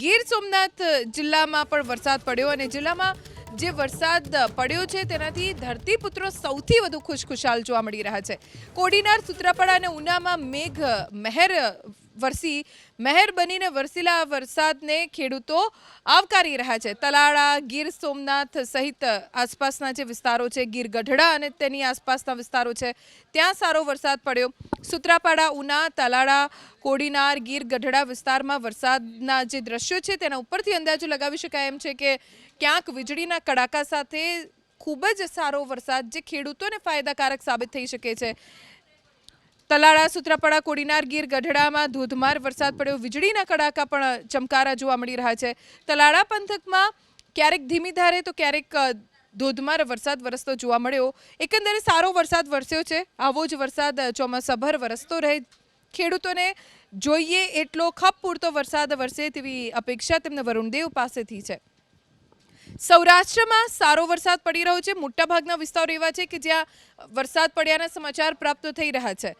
ગીર સોમનાથ જિલ્લામાં પણ વરસાદ પડ્યો અને જિલ્લામાં જે વરસાદ પડ્યો છે તેનાથી ધરતીપુત્રો સૌથી વધુ ખુશખુશાલ જોવા મળી રહ્યા છે. કોડીનાર, સૂત્રાપાડા અને ઉનામાં મેઘ મહેર વરસી, મહેર બનીને વરસેલા વરસાદને ખેડૂતો આવકારી રહ્યા છે. તલાળા, ગીર સોમનાથ સહિત આસપાસના જે વિસ્તારો છે, ગીર ગઢડા અને તેની આસપાસના વિસ્તારો છે, ત્યાં સારો વરસાદ પડ્યો. સુત્રાપાડા, ઉના, તલાળા, કોડીનાર, ગીર, ગઢડા વિસ્તારમાં વરસાદના જે દ્રશ્યો છે તેના ઉપરથી અંદાજો લગાવી શકાય એમ છે કે ક્યાંક વીજળીના કડાકા સાથે ખૂબ જ સારો વરસાદ જે ખેડૂતોને ફાયદાકારક સાબિત થઈ શકે છે. તલાળા, સુત્રાપાડા, કોડીનાર, ગીર, ગઢડામાં ધોધમાર વરસાદ પડ્યો. વીજળીના કડાકા પણ ચમકારા જોવા મળી રહ્યા છે. તલાળા પંથકમાં ક્યારેક ધીમી ધારે તો ક્યારેક ધોધમાર વરસાદ વરસતો જોવા મળ્યો. એકંદરે સારો વરસાદ વરસ્યો છે. આવો જ વરસાદ ચોમાસાભર વરસતો રહે. ખેડૂતોને જોઈએ એટલો ખપ પૂરતો વરસાદ વરસે તેવી અપેક્ષા તેમને વરુણદેવ પાસેથી છે. સૌરાષ્ટ્રમાં સારો વરસાદ પડી રહ્યો છે. મોટાભાગના વિસ્તારો એવા છે કે જ્યાં વરસાદ પડ્યાના સમાચાર પ્રાપ્ત થઈ રહ્યા છે.